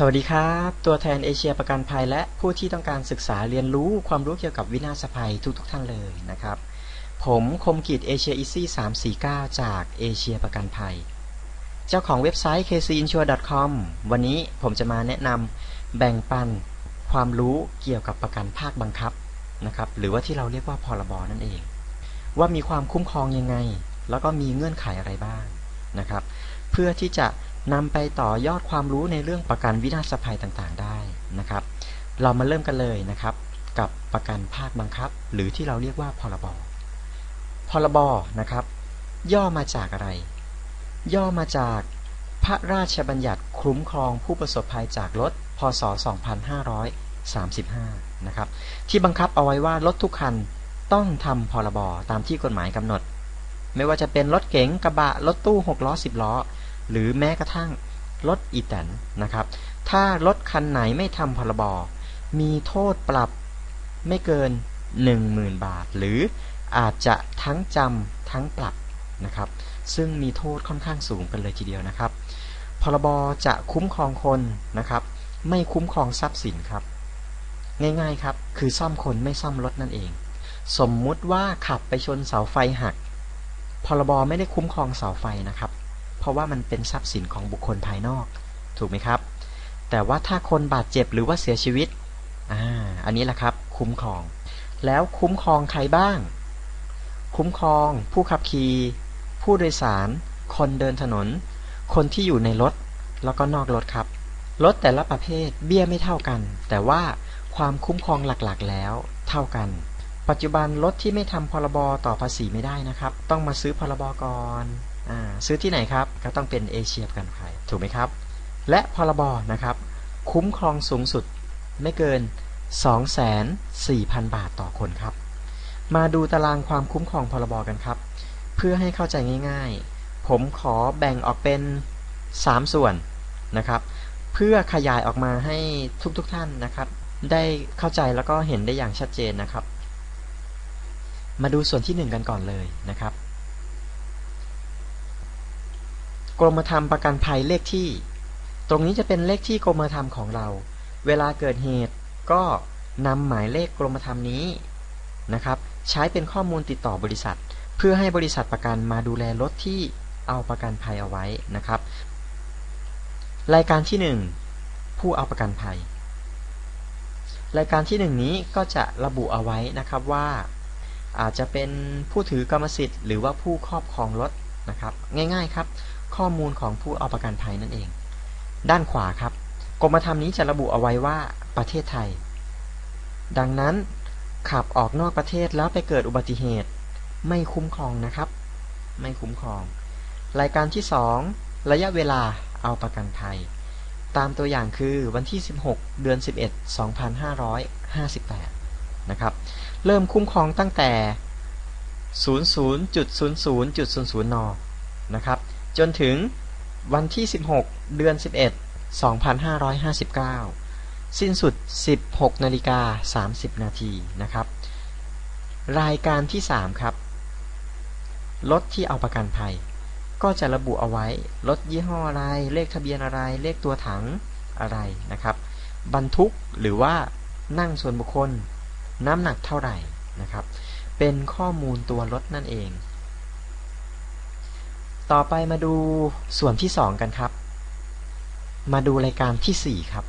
สวัสดีครับ ตัวแทนเอเชียประกันภัย และผู้ที่ต้องการศึกษาเรียนรู้ความรู้เกี่ยวกับวินาศภัยทุกๆทท่านเลยนะครับ ผมคมกิจเอเชียอีซี่349จากเอเชียประกันภัย เจ้าของเว็บไซต์ kcinsure.com วันนี้ผมจะมาแนะนำแบ่งปันความรู้เกี่ยวกับประกันภาคบังคับนะครับ หรือว่าที่เราเรียกว่าพรบนั่นเอง ว่ามีความคุ้มครองยังไง แล้วก็มีเงื่อนไขอะไรบ้างนะครับ เพื่อที่จะ นำไปต่อยอดความรู้ในเรื่องประกันวินาศภัยต่างๆได้นะครับ เรามาเริ่มกันเลยนะครับ กับประกันภาคบังคับ หรือที่เราเรียกว่าพรบพรบนะครับ ย่อมาจากอะไร ย่อมาจากพระราชบัญญัติคุ้มครองผู้ประสบภัยจากรถพศ 2535 นะครับ ที่บังคับเอาไว้ว่ารถทุกคันต้องทำพรบตามที่กฎหมายกำหนด ไม่ว่าจะเป็นรถเก๋งกระบะรถตู้ 6 ล้อ 10 ล้อ หรือแม้กระทั่งรถอีแตนนะครับ ถ้ารถคันไหนไม่ทำพรบมีโทษปรับไม่เกิน 10,000 บาท หรืออาจจะทั้งจำทั้งปรับนะครับ ซึ่งมีโทษค่อนข้างสูงกันเลยทีเดียวนะครับ พรบจะคุ้มครองคนนะครับ ไม่คุ้มครองทรัพย์สินครับ ง่ายๆครับ คือซ่อมคนไม่ซ่อมรถนั่นเอง สมมุติว่าขับไปชนเสาไฟหัก พรบไม่ได้คุ้มครองเสาไฟนะครับ เพราะว่ามันเป็นทรัพย์สินของบุคคลภายนอก ถูกไหมครับ แต่ว่าถ้าคนบาดเจ็บหรือว่าเสียชีวิตอ่าอันนี้แหละครับ คุ้มครอง แล้วคุ้มครองใครบ้าง คุ้มครอง ผู้ขับขี่ผู้โดยสาร คนเดินถนน คนที่อยู่ในรถ แล้วก็นอกรถครับรถแต่ละประเภทเบี้ยไม่เท่ากัน แต่ว่าความคุ้มครองหลักๆแล้ว เท่ากัน ปัจจุบันรถที่ไม่ทำพรบต่อภาษีไม่ได้นะครับ ต้องมาซื้อพรบก่อนซื้อที่ไหนครับ ก็ต้องเป็นเอเชียประกันภัยถูกไหมครับ และพรบนะครับ คุ้มครองสูงสุดไม่เกิน 2,4,000 บาทต่อคนครับ มาดูตารางความคุ้มครองพรบกันครับ เพื่อให้เข้าใจง่ายๆ ผมขอแบ่งออกเป็น 3 ส่วนนะครับ เพื่อขยายออกมาให้ทุกๆทท่านนะครับ ได้เข้าใจแล้วก็เห็นได้อย่างชัดเจนนะครับ มาดูส่วนที่ 1 กันก่อนเลยนะครับ กรมธรรม์ประกันภัยเลขที่ ตรงนี้จะเป็นเลขที่กรมธรรม์ของเรา เวลาเกิดเหตุก็นำหมายเลขกรมธรรม์นี้นะครับใช้เป็นข้อมูลติดต่อบริษัท เพื่อให้บริษัทประกันมาดูแลรถที่เอาประกันภัยเอาไว้นะครับ รายการที่ 1 ผู้เอาประกันภัย รายการที่ 1 นี้ก็จะระบุเอาไว้นะครับว่าอาจจะเป็นผู้ถือกรรมสิทธิ์หรือว่าผู้ครอบครองรถนะครับ ง่ายๆครับ ข้อมูลของผู้เอาประกันภัยนั่นเอง ด้านขวาครับ กรมธรรม์นี้จะระบุเอาไว้ว่าประเทศไทย ดังนั้นขับออกนอกประเทศแล้วไปเกิดอุบัติเหตุ ไม่คุ้มครองนะครับ ไม่คุ้มครอง รายการที่ 2 ระยะเวลาเอาประกันภัย ตามตัวอย่างคือวันที่ 16 เดือน 11 2558 นะครับ เริ่มคุ้มครองตั้งแต่ 00.00.00 น นะครับ จนถึงวันที่ 16 เดือน 11 2559 สิ้นสุด 16นาฬิกา30 นาทีนะครับ รายการที่ 3 ครับ รถที่เอาประกันภัย ก็จะระบุเอาไว้ รถยี่ห้ออะไร เลขทะเบียนอะไร เลขตัวถังอะไรนะครับ บรรทุกหรือว่านั่งส่วนบุคคล น้ำหนักเท่าไหร่นะครับ เป็นข้อมูลตัวรถนั่นเอง ต่อไปมาดูส่วนที่2กันครับ มาดูรายการที่4ครับ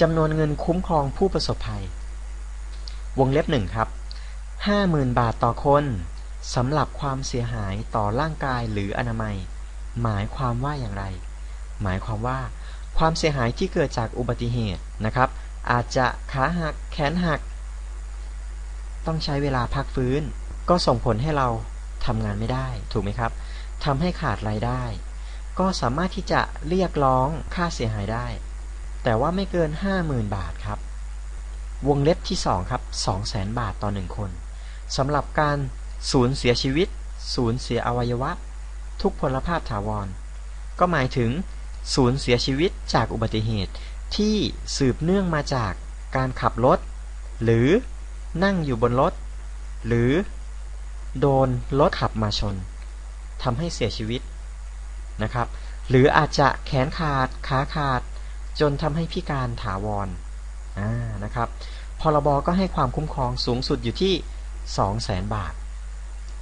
จำนวนเงินคุ้มครองผู้ประสบภัย วงเล็บหนึ่งครับ50,000บาทต่อคนสำหรับความเสียหายต่อร่างกายหรืออนามัย หมายความว่าอย่างไร หมายความว่า ความเสียหายที่เกิดจากอุบัติเหตุนะครับ อาจจะขาหักแขนหัก ต้องใช้เวลาพักฟื้น ก็ส่งผลให้เรา ทำงานไม่ได้ถูกไหมครับทำให้ขาดรายได้ ก็สามารถที่จะเรียกร้องค่าเสียหายได้ แต่ว่าไม่เกิน 50,000 บาทครับ วงเล็บที่ 2 ครับ 200,000 บาทต่อ 1 คนสำหรับการสูญเสียชีวิต สูญเสียอวัยวะ ทุกพลภาพถาวร ก็หมายถึง สูญเสียชีวิตจากอุบัติเหตุที่สืบเนื่องมาจากการขับรถ หรือนั่งอยู่บนรถ หรือ โดนรถขับมาชนทำให้เสียชีวิตนะครับ หรืออาจจะแขนขาดขาขาด จนทำให้พิการถาวรอ่านะครับพรบก็ให้ความคุ้มครองสูงสุดอยู่ที่ 200,000 บาท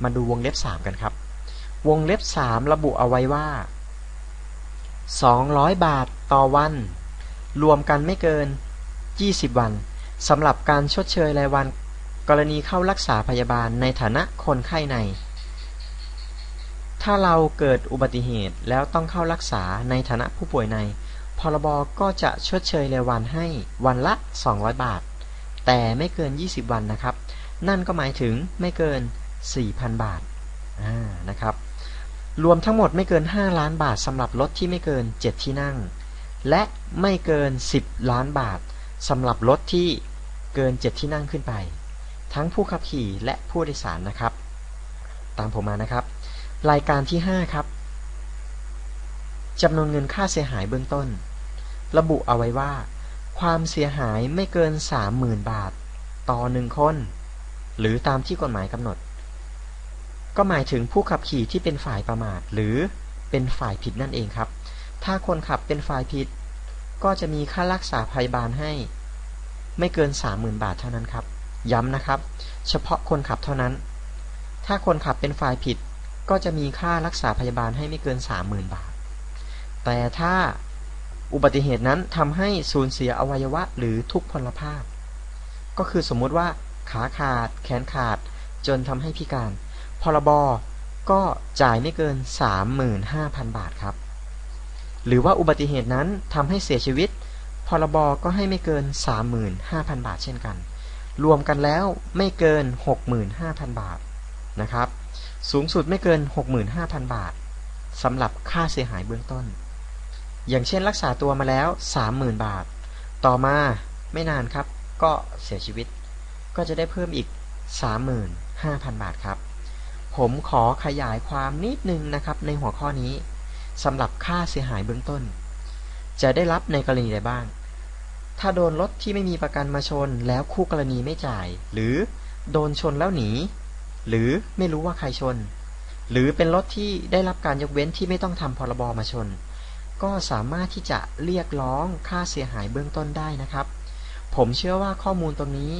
มาดูวงเล็บ 3 กันครับ วงเล็บ 3 ระบุเอาไว้ว่า 200 บาทต่อวัน รวมกันไม่เกิน 20 วันสำหรับการชดเชยรายวัน กรณีเข้ารักษาพยาบาลในฐานะคนไข้ใน ถ้าเราเกิดอุบัติเหตุแล้วต้องเข้ารักษาในฐานะผู้ป่วยใน พรบก็จะชดเชยรายวันให้วันละ 200 บาท แต่ไม่เกิน 20 วันนะครับ นั่นก็หมายถึงไม่เกิน 4,000 บาทนะครับ รวมทั้งหมดไม่เกิน 5 ล้านบาทสำหรับรถที่ไม่เกิน 7 ที่นั่ง และไม่เกิน 10 ล้านบาทสำหรับรถที่เกิน 7 ที่นั่งขึ้นไป ทั้งผู้ขับขี่และผู้โดยสารนะครับ ตามผมมานะครับ รายการที่ 5 ครับจำนวนเงินค่าเสียหายเบื้องต้น ระบุเอาไว้ว่า ความเสียหายไม่เกิน 30,000 บาท ต่อหนึ่งคน หรือตามที่กฎหมายกำหนด ก็หมายถึงผู้ขับขี่ที่เป็นฝ่ายประมาท หรือเป็นฝ่ายผิดนั่นเองครับ ถ้าคนขับเป็นฝ่ายผิด ก็จะมีค่ารักษาพยาบาลให้ ไม่เกิน 30,000 บาทเท่านั้นครับ ย้ำนะครับ เฉพาะคนขับเท่านั้น ถ้าคนขับเป็นฝ่ายผิดก็จะมีค่ารักษาพยาบาลให้ไม่เกิน 30,000 บาท แต่ถ้าอุบัติเหตุนั้นทำให้สูญเสียอวัยวะหรือทุกพลภาพ ก็คือสมมุติว่าขาขาด แขนขาด จนทำให้พิการ พรบก็จ่ายไม่เกิน 35,000 บาทครับ หรือว่าอุบัติเหตุนั้นทำให้เสียชีวิต พรบก็ให้ไม่เกิน 35,000 บาทเช่นกัน รวมกันแล้วไม่เกิน 65,000 บาทนะครับ สูงสุดไม่เกิน 65,000 บาทสำหรับค่าเสียหายเบื้องต้น อย่างเช่นรักษาตัวมาแล้ว 30,000 บาท ต่อมาไม่นานครับ ก็เสียชีวิต ก็จะได้เพิ่มอีก 35,000 บาทครับ ผมขอขยายความนิดนึงนะครับในหัวข้อนี้สำหรับค่าเสียหายเบื้องต้น จะได้รับในกรณีใดบ้าง ถ้าโดนรถที่ไม่มีประกันมาชนแล้วคู่กรณีไม่จ่าย หรือโดนชนแล้วหนี หรือไม่รู้ว่าใครชน หรือเป็นรถที่ได้รับการยกเว้นที่ไม่ต้องทำพรบมาชน ก็สามารถที่จะเรียกร้องค่าเสียหายเบื้องต้นได้นะครับ ผมเชื่อว่าข้อมูลตรงนี้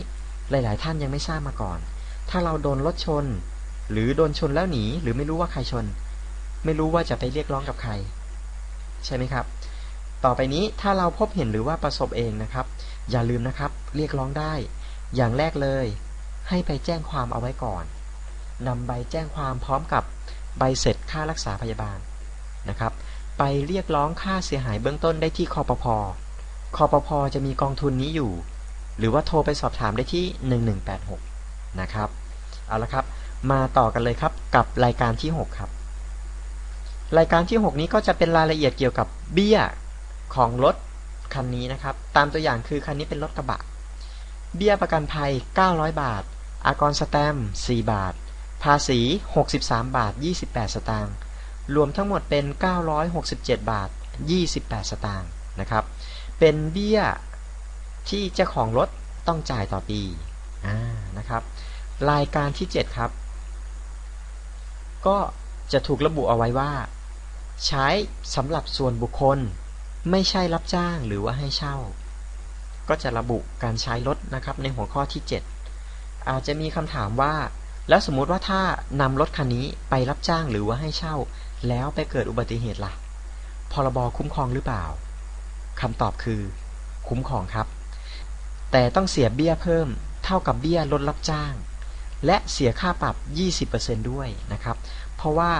หลาย ๆ ท่านยังไม่ทราบมาก่อน ถ้าเราโดนรถชน หรือโดนชนแล้วหนี หรือไม่รู้ว่าใครชน ไม่รู้ว่าจะไปเรียกร้องกับใคร ใช่ไหมครับ ต่อไปนี้ถ้าเราพบเห็นหรือว่าประสบเองนะครับ อย่าลืมนะครับ เรียกร้องได้ อย่างแรกเลย ให้ไปแจ้งความเอาไว้ก่อนนำใบแจ้งความพร้อมกับใบเสร็จค่ารักษาพยาบาลนะครับ ไปเรียกร้องค่าเสียหายเบื้องต้นได้ที่คอปพอคอปพอจะมีกองทุนนี้อยู่ หรือว่าโทรไปสอบถามได้ที่ 1186 นะครับ เอาละครับ มาต่อกันเลยครับกับรายการที่ 6 ครับ รายการที่ 6 นี้ก็จะเป็นรายละเอียดเกี่ยวกับเบี้ย ของรถคันนี้นะครับ ตามตัวอย่างคือคันนี้เป็นรถกระบะ เบี้ยประกันภัย 900 บาท อากรสแตม 4 บาท ภาษี 63 บาท 28 สตางค์ รวมทั้งหมดเป็น 967 บาท 28 สตางค์นะครับ เป็นเบี้ยที่เจ้าของรถต้องจ่ายต่อปีอ่านะครับ รายการที่ 7 ครับ ก็จะถูกระบุเอาไว้ว่า ใช้สำหรับส่วนบุคคล ไม่ใช่รับจ้างหรือว่าให้เช่า ก็จะระบุการใช้รถนะครับในหัวข้อที่ 7 อาจจะมีคำถามว่า แล้วสมมติว่าถ้านำรถคันนี้ไปรับจ้างหรือว่าให้เช่า แล้วไปเกิดอุบัติเหตุละ่ะพรบคุ้มครองหรือเปล่าคำตอบคือ คุ้มครองครับ แต่ต้องเสียเบี้ยเพิ่ม เท่ากับเบี้ยรถรับจ้าง และเสียค่าปรับ 20%ด้วยนะครับ เพราะว่า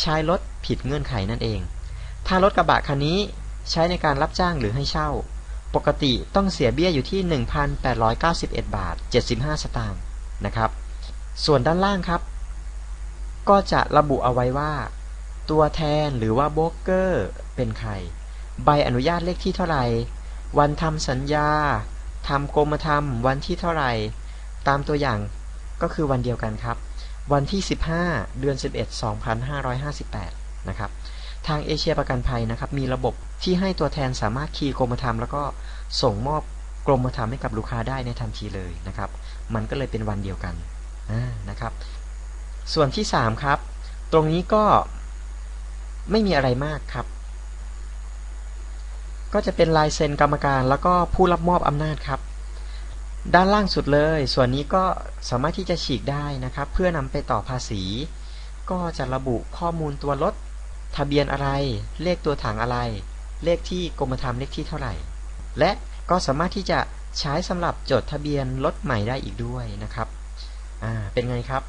ใช้รถผิดเงื่อนไขนั่นเอง ถ้ารถกระบะคันนี้ ใช้ในการรับจ้างหรือให้เช่า ปกติต้องเสียเบี้ยอยู่ที่ 1,891 บาท 75 สตางค์นะครับ ส่วนด้านล่างครับ ก็จะระบุเอาไว้ว่า ตัวแทนหรือว่าโบรกเกอร์เป็นใคร ใบอนุญาตเลขที่เท่าไหร่ วันทำสัญญาทำกรมธรรมวันที่เท่าไหร่ ตามตัวอย่างก็คือวันเดียวกันครับ วันที่ 15 เดือน 11 2558 นะครับ ทางเอเชียประกันภัยนะครับ มีระบบ ที่ให้ตัวแทนสามารถคีย์กรมธรรมแล้วก็ส่งมอบกรมธรรมให้กับลูกค้าได้ในทันทีเลยนะครับ มันก็เลยเป็นวันเดียวกันนะครับ ส่วนที่ 3 ครับ ตรงนี้ก็ไม่มีอะไรมากครับ ก็จะเป็นลายเซ็นกรรมการแล้วก็ผู้รับมอบอำนาจครับ ด้านล่างสุดเลย ส่วนนี้ก็สามารถที่จะฉีกได้นะครับ เพื่อนำไปต่อภาษี ก็จะระบุข้อมูลตัวรถทะเบียนอะไร เลขตัวถังอะไร เลขที่กรมธรรม์เลขที่เท่าไหร่ และก็สามารถที่จะใช้สำหรับจดทะเบียนรถใหม่ได้อีกด้วยนะครับอ่าเป็นไงครับ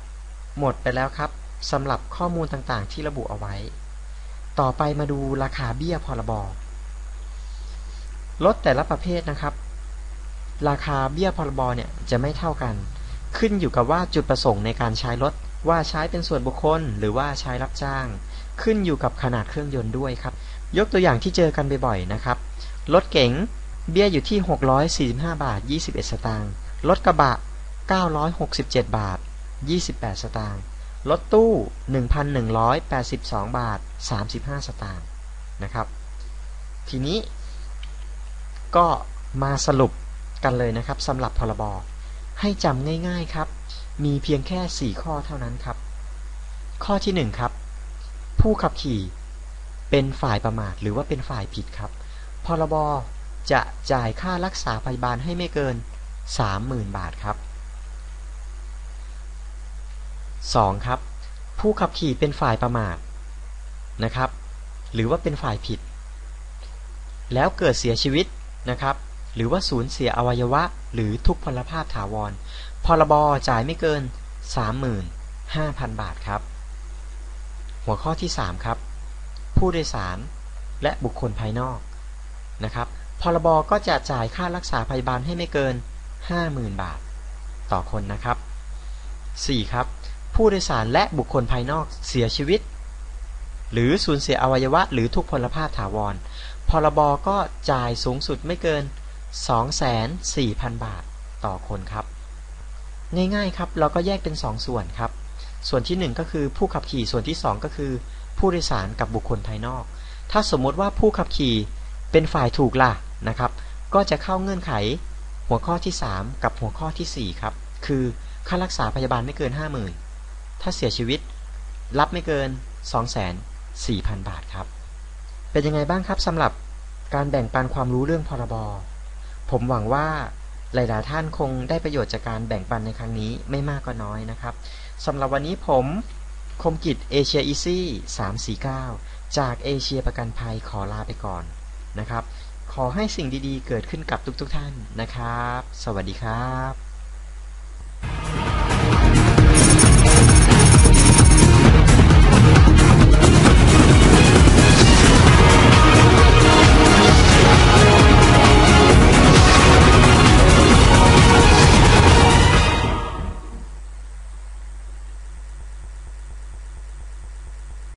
หมดไปแล้วครับสำหรับข้อมูลต่างๆ ที่ระบุเอาไว้ ต่อไปมาดูราคาเบี้ยพรบรถแต่ละประเภทนะครับ ราคาเบี้ยพรบเนี่ยจะไม่เท่ากัน ขึ้นอยู่กับว่าจุดประสงค์ในการใช้รถว่าใช้เป็นส่วนบุคคล หรือว่าใช้รับจ้าง ขึ้นอยู่กับขนาดเครื่องยนต์ด้วยครับ ยกตัวอย่างที่เจอกันบ่อยๆนะครับ รถเก๋งเบี้ยอยู่ที่ 645 บาท 21 สตางค์ รถกระบะ 967 บาท 28 สตางค์ รถตู้ 1,182 บาท 35 สตางค์นะครับ ทีนี้ก็มาสรุปกันเลยนะครับสำหรับพรบ ให้จำง่ายๆครับ มีเพียงแค่ 4 ข้อเท่านั้นครับ ข้อที่ 1 ครับ ผู้ขับขี่ เป็นฝ่ายประมาทหรือว่าเป็นฝ่ายผิดครับ พรบจะจ่ายค่ารักษาพยาบาลให้ไม่เกิน 30,000 บาทครับ 2. ครับ ผู้ขับขี่เป็นฝ่ายประมาทนะครับ หรือว่าเป็นฝ่ายผิด แล้วเกิดเสียชีวิตนะครับ หรือว่าสูญเสียอวัยวะ หรือทุกพลภาพถาวร พรบจ่ายไม่เกิน 35,000 บาทครับ หัวข้อที่ 3 ครับ ผู้โดยสาร และบุคคลภายนอกนะครับพรบก็จะจ่ายค่ารักษาพยาบาลให้ไม่เกิน 50,000 บาท ต่อคนนะครับ 4. ครับ ผู้โดยสารและบุคคลภายนอกเสียชีวิต หรือสูญเสียอวัยวะ หรือทุกพลภาพถาวร พรบก็จ่ายสูงสุดไม่เกิน 24,000บาทต่อคนครับ ง่ายๆครับ เราก็แยกเป็น 2 ส่วนครับ ส่วนที่ 1 ก็คือผู้ขับขี่ส่วนที่ 2 ก็คือ ผู้โดยสารกับบุคคลภายนอก ถ้าสมมติว่าผู้ขับขี่เป็นฝ่ายถูกล่ะนะครับ ก็จะเข้าเงื่อนไขหัวข้อที่ 3 กับหัวข้อที่ 4 ครับ คือค่ารักษาพยาบาลไม่เกิน 50,000 ถ้าเสียชีวิต รับไม่เกิน 2,400,000 บาทครับ เป็นยังไงบ้างครับสำหรับการแบ่งปันความรู้เรื่องพรบ ผมหวังว่าหลาย ๆ ท่านคงได้ประโยชน์จากการแบ่งปันในครั้งนี้ไม่มากก็น้อยนะครับสำหรับวันนี้ผม คมกิจเอเชียอีซี่เก้าจากเอเชียประกันภัยขอลาไปก่อนนะครับ ขอให้สิ่งดีๆ เกิดขึ้นกับทุกๆท่านนะครับ สวัสดีครับ